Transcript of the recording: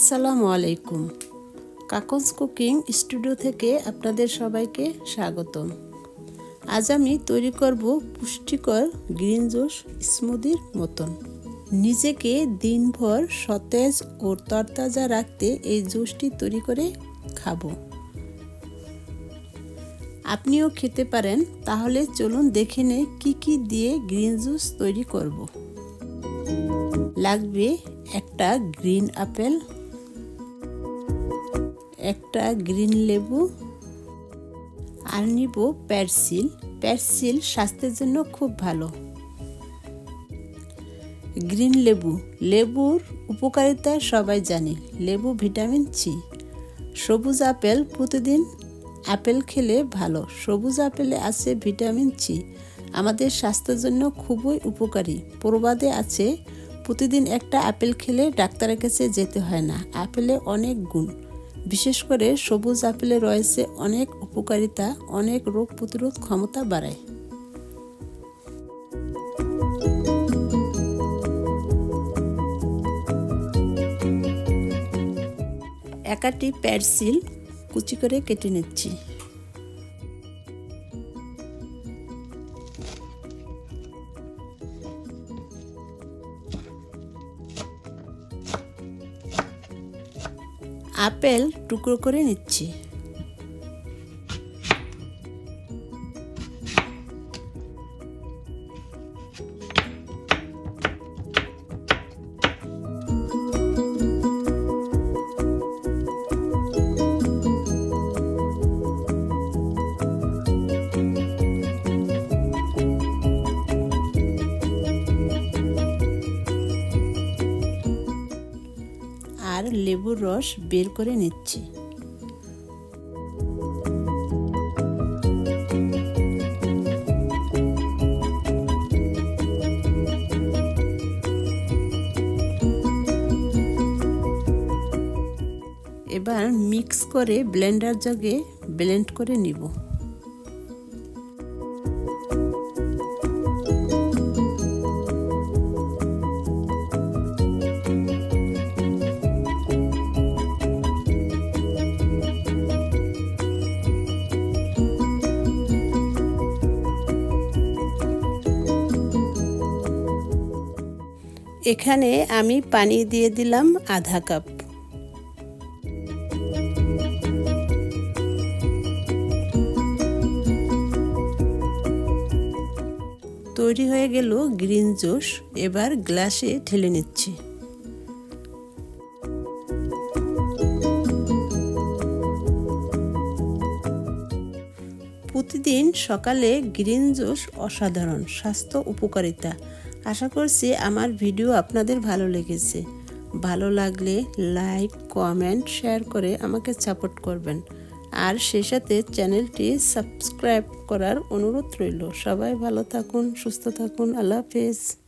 আসসালামু আলাইকুম। কাকনস cooking studio থেকে আপনাদের সবাইকে স্বাগতম। আজ আমি তৈরি করব পুষ্টিকর গ্রিন জুস স্মুদির মতন। নিজেকে দিনভর সতেজ ও তরতাজা রাখতে এই জুসটি তৈরি করে খাব। আপনিও খেতে পারেন, তাহলে চলুন দেখে নে কী কী দিয়ে গ্রিন জুস তৈরি করব। লাগবে একটা গ্রিন আপেল একটা গ্রিন লেবু আর নিব প্যারসিল প্যারসিল স্বাস্থ্যের জন্য খুব ভালো। গ্রিন লেবু। লেবুর উপকারিতা সবাই জানে। লেবু ভিটামিন সি সবুজ আপেল প্রতিদিন আপেল খেলে ভালো। সবুজ আপেলে আছে ভিটামিন সি আমাদের স্বাস্থ্যের জন্য খুবই উপকারী। প্রবাদে আছে, প্রতিদিন একটা আপেল খেলে ডাক্তারের কাছে যেতে হয় না। আপেলে অনেক গুণ। বিশেষ করে সবুজ আপেলে রয়েছে অনেক উপকারিতা, অনেক রোগ প্রতিরোধ ক্ষমতা বাড়ায়। একাটি প্যাডসিল কুচি করে কেটে নিচ্ছি। আপেল টুকরো করে নিচ্ছি। আর লেবুর রস বের করে নিচ্ছি। এবার মিক্স করে ব্লেন্ডার জগে ব্লেন্ড করে নিব। এখানে আমি পানি দিয়ে দিলাম আধা কাপ। তৈরি হয়ে গেল গ্রিন জুস। এবার গ্লাসে ঢেলে নিচ্ছি। প্রতিদিন সকালে গ্রিন জুস অসাধারণ, স্বাস্থ্য উপকারিতা। আশা করছি আমার ভিডিও আপনাদের ভালো লেগেছে। ভালো লাগলে লাইক, কমেন্ট, শেয়ার করে আমাকে সাপোর্ট করবেন। আর সে সাথে চ্যানেলটি সাবস্ক্রাইব করার অনুরোধ রইল। সবাই ভালো থাকুন, সুস্থ থাকুন। আল্লাহ হাফেজ।